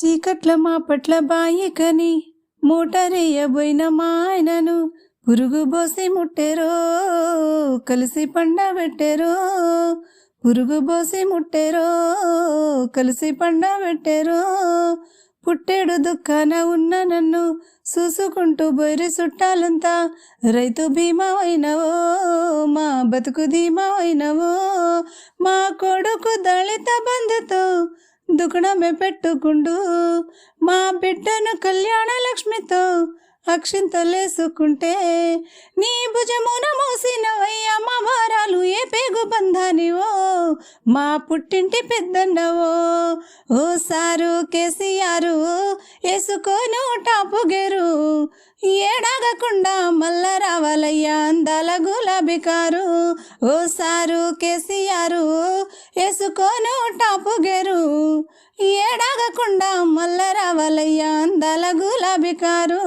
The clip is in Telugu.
చీకట్ల మా పట్ల బాయికని మోటారేయబోయిన మా ఆయనను పురుగు బోసి ముట్టెరో కలిసి పండబెట్టెరో పురుగు బోసి ముట్టెరో కలిసి పండబెట్టెరో పుట్టెడు దుఃఖాన ఉన్న నన్ను చూసుకుంటూ బొరి చుట్టాలంతా రైతు బీమా అయినవో మా బతుకు ధీమా అయినవో. మా కొడుకు దళిత బంధుతో దుకుణమే పెట్టుకుండు. మా బిడ్డను కళ్యాణ లక్ష్మితో అక్షింతలేసుకుంటే నీ భుజమున మోసినవయ్యా మా వారాలు ఏ పేగు బంధానివో? మా పుట్టింటి పెద్దన్నవో? ఓ సారు కేసీఆరు వేసుకోను టాపుగేరు ఏడాగకుండా మల్ల రావాలయ్యా అందాల గులాబీ కారు ఓ సారు కేసీఆరు వేసుకోను టాపు గెరు ఏడాగకుండా మల్లరావలయ్య అందాల గులాబీ కారు.